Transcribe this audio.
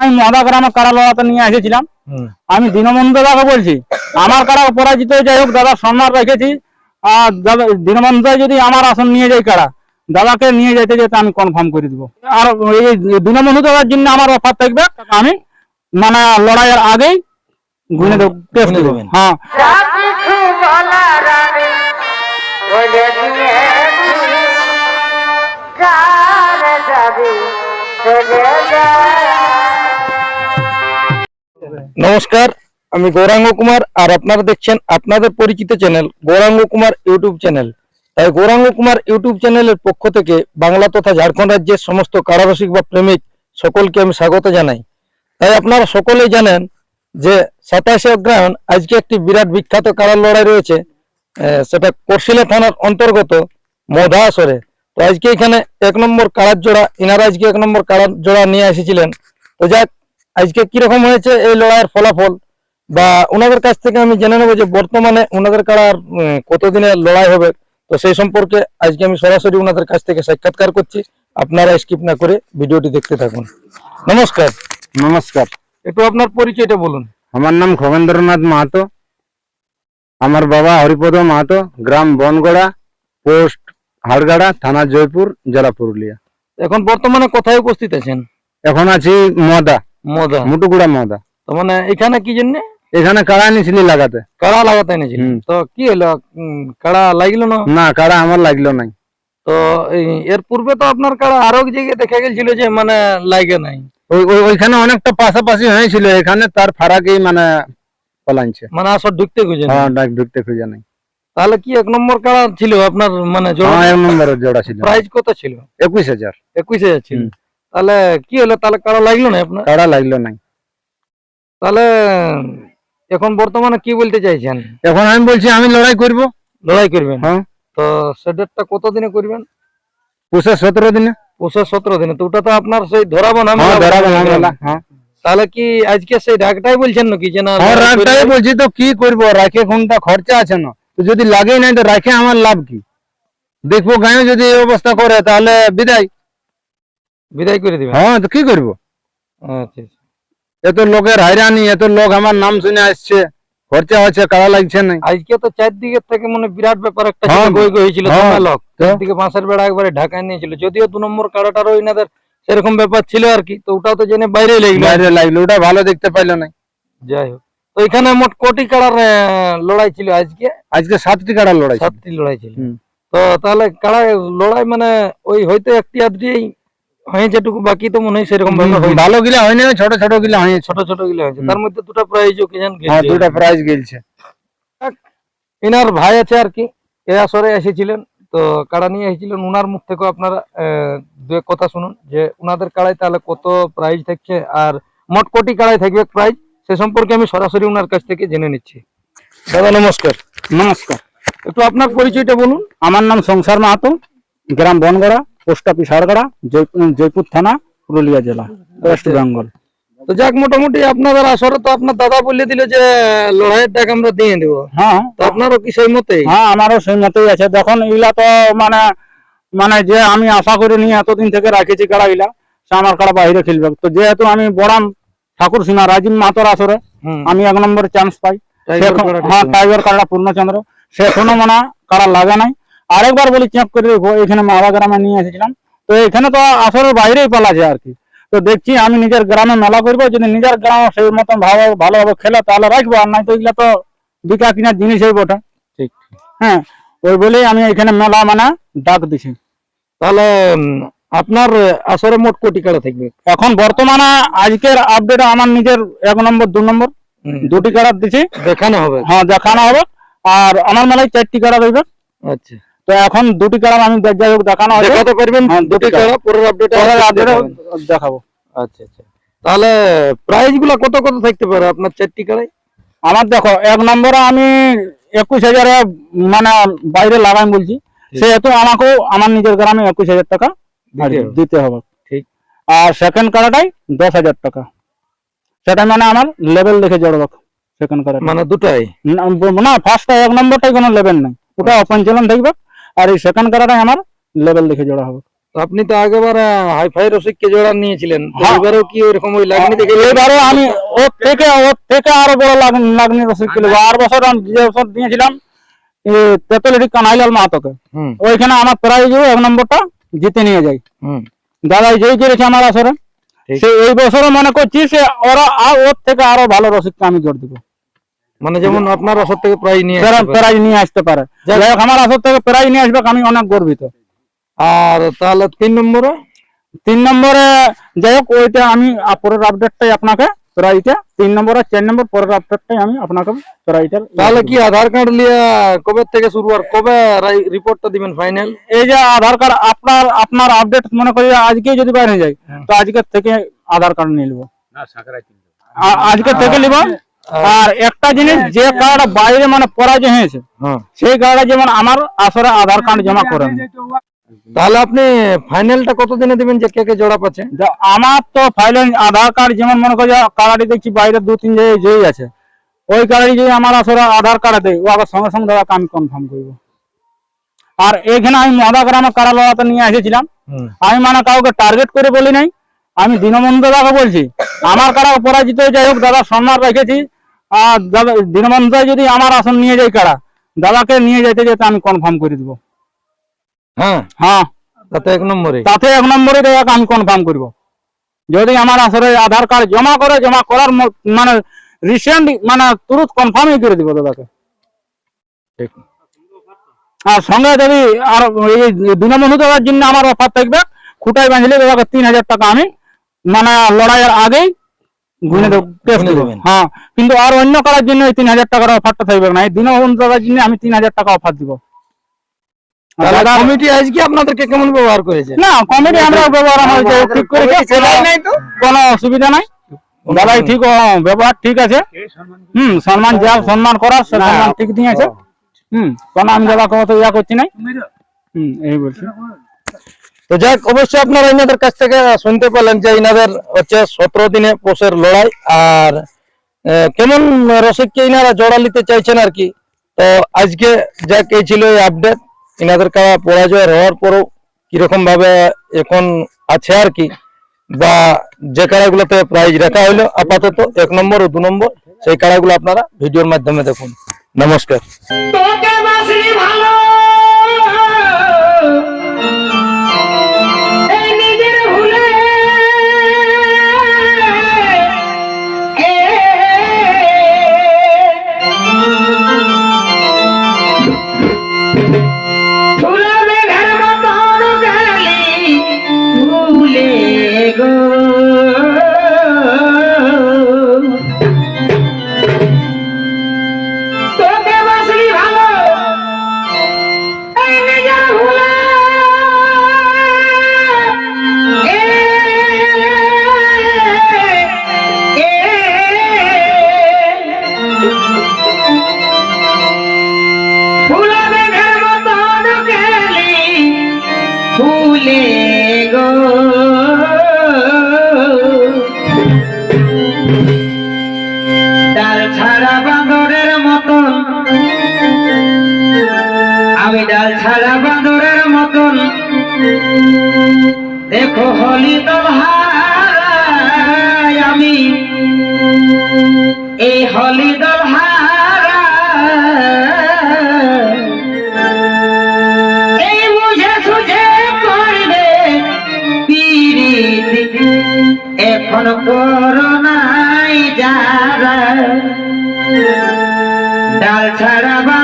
আমি মদা গ্রামে কারা লড়াতে নিয়ে এসেছিলাম। আমি দীনবন্ধু দাদাকে বলছি আমার কারা পরাজিত যাই হোক দাদা সম্মান রেখেছি। আর দাদা দীনবন্ধু যদি আমার আসন নিয়ে যায় কারা? দাদাকে নিয়ে যেতে যেতে আমি কনফার্ম করে দিব। আর এই দীনবন্ধু দাদার জন্য আমার অফার থাকবে আমি মানে লড়াইয়ের আগেই গুনে দেব টেস্ট। হ্যাঁ। চলে নমস্কার, আমি গৌরাঙ্গ কুমার, আর আপনারা দেখছেন আপনাদের পরিচিত channel Gauranga Kumar YouTube channel. তাই গৌরাঙ্গ কুমার ইউটিউব চ্যানেলের পক্ষ থেকে বাংলা তথা ঝাড়খণ্ড রাজ্যের সমস্ত কারারসিক বা প্রেমিক সকলকে আমি স্বাগত জানাই। তাই আপনারা সকলেই জানেন যে সাতাশে অগ্রহায়ণ আজকে একটি বিরাট বিখ্যাত কারার লড়াই রয়েছে সেটা করশিলা থানার অন্তর্গত মধা আসরে তো আজকে এখানে এক নম্বর কারার জোড়া, ইনারা আজকে এক নম্বর কারার জোড়া নিয়ে এসেছিলেন। তো যাক আজকে কীরকম হয়েছে এই লড়াইয়ের ফলাফল? বা ওনাদের কাছ থেকে আমি জেনে নেব যে বর্তমানে ওনাদের কারার কতদিনের লড়াই হবে? তো সেই সম্পর্কে আজকে আমি সরাসরি ওনাদের কাছ থেকে সাক্ষাৎকার করছি। আপনারা স্কিপ না করে ভিডিওটি দেখতে থাকুন। নমস্কার। নমস্কার। একটু আপনার পরিচয়টা বলুন। আমার নাম খগেন্দ্রনাথ মাহাতো। আমার বাবা হরিপদ মাহাতো গ্রাম বনগড়া পোস্ট হাড়গাড়া থানা জয়পুর জেলা পুরুলিয়া। এখন বর্তমানে কোথায় উপস্থিত আছেন? এখন আছি মদা। মদা? মুটুকুড়া মদা। তো মানে এখানে কি জন্য? এখানে কাড়া নিছিলি লাগাতে। কাড়া লাগাতে তো কি হলো? কাড়া লাগল না? না কাড়া আমার লাগল নাই। তো এর পূর্বে তো আপনার কাড়া আরও জায়গায় দেখা গেছিল যে মানে লাগে নাই। ওইখানে অনেকটা পাশাপাশি হয়েছিল এখানে তার ফারাকেই মানে পলাইছে। মানে আসর ঢুকতে খুঁজে হ্যাঁ ঢুকতে খুঁজে নাই। তাহলে কি এক নম্বর কাড়া ছিল আপনার মানে হ্যাঁ এক নম্বরের জোড়া ছিল। প্রাইস কত ছিল? একুশ হাজার। একুশ হাজার ছিল। তাহলে কি হলো? তাহলে কাড়া লাগল না আপনার? কাড়া লাগল নাই। তাহলে এখন বর্তমানে কি বলতে চাইছেন? এখন আমি বলছি আমি লড়াই করব। লড়াই করবেন? হ্যাঁ। তো সে ডেটটা কত দিনে করবেন? পুষে সতেরো দিনে। পঁচিশ সতেরো দিনে। তো ওটা তো আপনার সেই ধরাবো না হ্যাঁ ধরাবো হ্যাঁ। তাহলে কি আজকে সেই ডাকটাই বলছেন নাকি যে না হ্যাঁ করবেন? বলছি তো কি করব? রাখে কোনটা খরচা আছে না? তো যদি লাগেই নাই তো রাখে আমার লাভ কি? দেখব গায়ে যদি এই অবস্থা করে তাহলে বিদায়। বিদায় করে দিবেন? হ্যাঁ তো কি করব? আচ্ছা আচ্ছা। এত লোকের হাইরানি এত লোক আমার নাম শুনে আসছে খরচা হচ্ছে কারা লাগছে না? আজকে তো চারদিকে থেকে মানে বিরাট ব্যাপার একটা হ্যাঁ, গই গই হয়েছিল হ্যাঁ, লোক। চারদিকে বাঁশের বেড়া একবারে ঢাকায় নিয়েছিল। যদিও দু নম্বর কাড়াটারও এনাদের সেরকম ব্যাপার ছিল আর কি তো ওটাও তো জেনে বাইরে লেগলো। বাইরে লাগল ওটা ভালো দেখতে পাইলো না। যাই হোক। তো এখানে মোট কোটি কাড়ার লড়াই ছিল আজকে? আজকে সাতটি কাড়া লড়াই সাতটি লড়াই ছিল। তো তাহলে কাড়া লড়াই মানে ওই হয়তো একটি আধটি হয়েছে টুকু বাকি তো মনে হয় সেরকম ভাবে ভালো গিলা হয়নি ছোট ছোট গিলা হয়েছে ছোট ছোটগুলো হয়েছে। তার মধ্যে দুটো প্রাইজ হ্যাঁ দুটা প্রাইজ গেলছে এনার ভাই আছে আর কি। এ আসরে এসেছিলেন তো কাড়া নিয়ে এসেছিলেন। উনার মুখ থেকে আপনারা আহ, দু এক কথা শুনুন যে উনাদের কাড়াই তাহলে কত প্রাইজ থাকছে আর মোট কোটি কাড়াই থাকবে প্রাইজ সে সম্পর্কে আমি সরাসরি উনার কাছ থেকে জেনে নিচ্ছি। দাদা নমস্কার। নমস্কার। একটু আপনার পরিচয়টা বলুন। আমার নাম সংসার মাহাতো গ্রাম বনগড়া। পোস্ট অফিস হাড়গড়া জয়পুর থানা পুরুলিয়া জেলা ওয়েস্ট বেঙ্গল। তো যাক মোটামুটি আপনাদের আসরে তো আপনার দাদা বলে দিল যে লড়াইয়ের ডাক আমরা দিয়ে দেবো। হ্যাঁ। তো আপনারও কি সেই মতেই? হ্যাঁ আমারও সেই মতেই আছে। দেখুন এগুলা তো মানে মানে যে আমি আশা করে নিয়ে এতদিন থেকে রাখেছি কারা গুলা সে আমার কাড়া বাইরে খেলবে। তো যেহেতু আমি বড়াম ঠাকুর সীমা রাজীব মাতর আসরে আমি এক নম্বর চান্স পাই। হ্যাঁ। টাইগার কাড়া পূর্ণচন্দ্র। সে এখনও মনে কারা লাগে নাই। আরেকবার বলি চেক করে দেখো এখানে মাওয়া গ্রামে নিয়ে এসেছিলাম। তো এখানে তো আসরের বাইরেই পালা যায় আর কি। তো দেখছি আমি নিজের গ্রামে মেলা করব যদি নিজের গ্রামে সেই মতন ভালো ভালোভাবে খেলে তাহলে রাখব আর নাই তো এগুলা তো বিকা কিনার জিনিসই ওটা। ঠিক হ্যাঁ ওই বলেই আমি এখানে মেলা মানে ডাক দিছি। তাহলে আপনার আসরে মোট কোটি কাড়া থাকবে? এখন বর্তমানে আজকের আপডেট আমার নিজের এক নম্বর দু নম্বর দুটি কাড়া দিছি। দেখানো হবে। হ্যাঁ দেখানো হবে। আর আমার মেলায় চারটি কাড়া রইবে। আচ্ছা। তো এখন দুটি কাড়া আমি দে- যাই হোক দেখানো হবে দেখাতে পারবেন হ্যাঁ, দুটি কাড়া পরের আপডেটে পরের দেখাবো। আচ্ছা আচ্ছা। তাহলে প্রাইসগুলা কত কত থাকতে পারে আপনার চারটি কাড়াই আমার দেখো এক নম্বরে আমি একুশ হাজারে মানে বাইরে লাগাই বলছি। সেহেতু আমাকেও আমার নিজের গ্রামে একুশ হাজার টাকা দিতে হবে। ঠিক। আর সেকেন্ড কাড়াটাই দশ হাজার টাকা। সেটা মানে আমার লেভেল দেখে জড়বে সেকেন্ড কাড়া মানে দুটাই? না ফার্স্টটা এক নম্বরটাই কোনো লেভেল নাই। ওটা ওপেন চ্যালেঞ্জ দেখবে। আর এই সেকেন্ড কাড়াটাই আমার লেভেল দেখে জোড়া হবে। আপনি তো আগেবার হাইফাই রসিককে জোড়া নিয়েছিলেন। হ্যাঁ। এবারেও কি ওইরকম ওই লাগনি দেখে এবারে আমি ওর থেকে ওর থেকে আরও বড় লাগ- লাগনি রসিদ কিনব আর বছর আমি যে বছর দিয়েছিলাম তেতলিটি কানাইলাল মাহাতোকে ওইখানে আমার প্রাইজ এক নম্বরটা জিতে নিয়ে যাই হুম। দাদা জয় করেছে আমার আসরে। সে এই বছরও মনে করছি সে ওরা আর ওর থেকে আরও ভালো রসিদটা আমি জোর দিব। মানে যেমন আপনার আসর থেকে প্রায় নিয়ে আসতে পারে। নিয়ে আসতে পারে। যাক। যাই হোক, আমার আসর থেকে প্রায় নিয়ে আসবে আমি অনেক গর্বিত। আর তাহলে তিন নম্বরে? তিন নম্বরে যাই হোক ওইটা আমি পরের আপডেটটাই আপনাকে প্রাইজটা তিন নম্বর আর চার নম্বর পরের আপডেটটাই আমি আপনাকে প্রাইজটার তাহলে কি আধার কার্ড নিয়ে কবে থেকে শুরু আর কবে রিপোর্টটা দিবেন ফাইনাল এই যে আধার কার্ড আপনার আপনার আপডেট মনে করি আজকে যদি বাইরে যায় তো আজকের থেকে আধার কার্ড নিয়ে নেব। আ- আজকে থেকে নিব? আর একটা জিনিস যে কার্ড বাইরে মানে পরাজয় হয়েছে হ্যাঁ। সেই কার্ডে যেমন আমার আসরে আধার কার্ড জমা করেন তাহলে আপনি ফাইনালটা কত দিনে দিবেন যে কে কে জোড়া পাচ্ছে? আমার তো ফাইলে আধার কার্ড যেমন মনে করি কার্ডটি দেখছি বাইরে দু তিন জায়গায় যেই আছে ওই কার্ডে যদি আমার আসরে আধার কার্ড দেয় ও আবার সঙ্গে সঙ্গে দাদাকে আমি কনফার্ম করব। আর এখানে আমি মদা গ্রামে কারা লড়াতে নিয়ে এসেছিলাম। আমি মানে কাউকে টার্গেট করে বলি নাই। আমি দীনবন্ধু দাদাকে বলছি আমার কারা পরাজিত যাই হোক দাদা সম্মান রেখেছি। আর দাদা যদি আমার আসন নিয়ে যায় কারা? দাদাকে নিয়ে যাইতে যেতে আমি কনফার্ম করে দিব। হ্যাঁ? হ্যাঁ। তাতে এক নম্বরে? তাতে এক নম্বরে দাদাকে আমি কনফার্ম করব। যদি আমার আসলে আধার কার্ড জমা করে জমা করার মানে রিসেন্ট মানে তুরুত কনফার্মই করে দিব দাদাকে। ঠিক। আর সঙ্গে যদি আর এই দীনবন্ধু দাদার জন্য আমার অফার থাকবে খুঁটাই বাঁধলে দাদাকে তিন হাজার টাকা আমি মানে লড়াইয়ের আগেই গুনে দেবেন। হ্যাঁ কিন্তু আর অন্য কারার জন্য এই তিন হাজার টাকার অফারটা থাকবে না। জন্য আমি তিন হাজার টাকা অফার দিব। দাদা- কমিটি আজকে আপনাদেরকে কেমন ব্যবহার করেছে? না কমেডি আমরা ব্যবহার ঠিক করেছে কোনো অসুবিধা নাই। দাদাই ঠিক ব্যবহার ঠিক আছে। হুম সম্মান যা সম্মান করার সম্মান ঠিক দিয়েছে। হুম কোনো আমি দাদাকে অত ইয়া করছি নাই। হুম এই বলছি। তো যাক, অবশ্যই আপনারা এনাদের কাছ থেকে শুনতে পেলেন যে এনাদের হচ্ছে সতেরো দিনে পোষের লড়াই আর কেমন রসিককে এনারা জোড়া নিতে চাইছেন আর কি? তো আজকে যাক, এই ছিল এই আপডেট এনাদের কারা পরাজয় হওয়ার পরও কীরকম ভাবে এখন আছে আর কি? বা যে কাড়াগুলোতে প্রাইজ রাখা হলো আপাতত এক নম্বর ও দু নম্বর, সেই কাড়াগুলো আপনারা ভিডিওর মাধ্যমে দেখুন। নমস্কার। ছাড়া বাঁদরের মতন। আমি ডাল ছাড়া বাঁদরের মতন। দেখো হলি তো ভাই আমি। এই হলি দল এই এখন করোনাই ছাড়া বাঁদরের